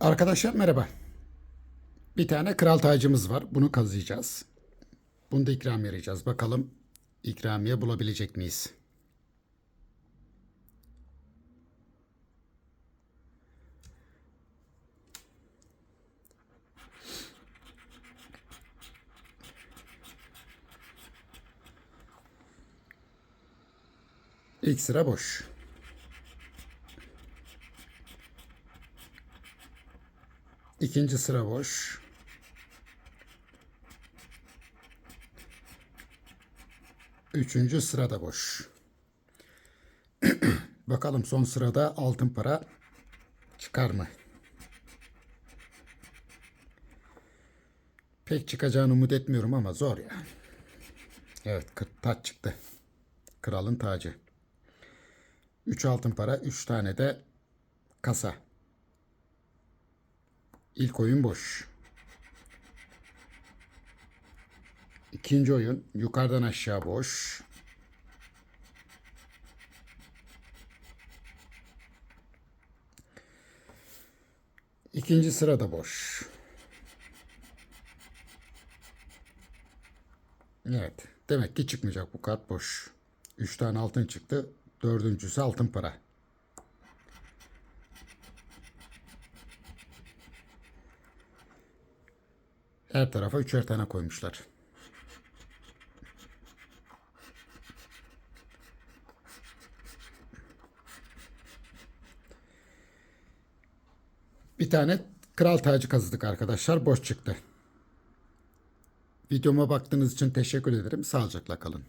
Arkadaşlar merhaba. Bir tane kral tacımız var. Bunu kazıyacağız. Bunu da ikram arayacağız. Bakalım ikramiye bulabilecek miyiz? İlk sıra boş. İkinci sıra boş. Üçüncü sırada boş. Bakalım son sırada altın para çıkar mı? Pek çıkacağını umut etmiyorum ama zor ya. Evet kır- taç çıktı. Kralın tacı. 3 altın para, 3 tane de kasa. İlk oyun boş. İkinci oyun yukarıdan aşağı boş. İkinci sırada boş. Evet. Demek ki çıkmayacak bu kart boş. Üç tane altın çıktı. Dördüncüsü altın para. Her tarafa üçer tane koymuşlar. Bir tane kral tacı kazıdık arkadaşlar. Boş çıktı. Videoma baktığınız için teşekkür ederim. Sağlıcakla kalın.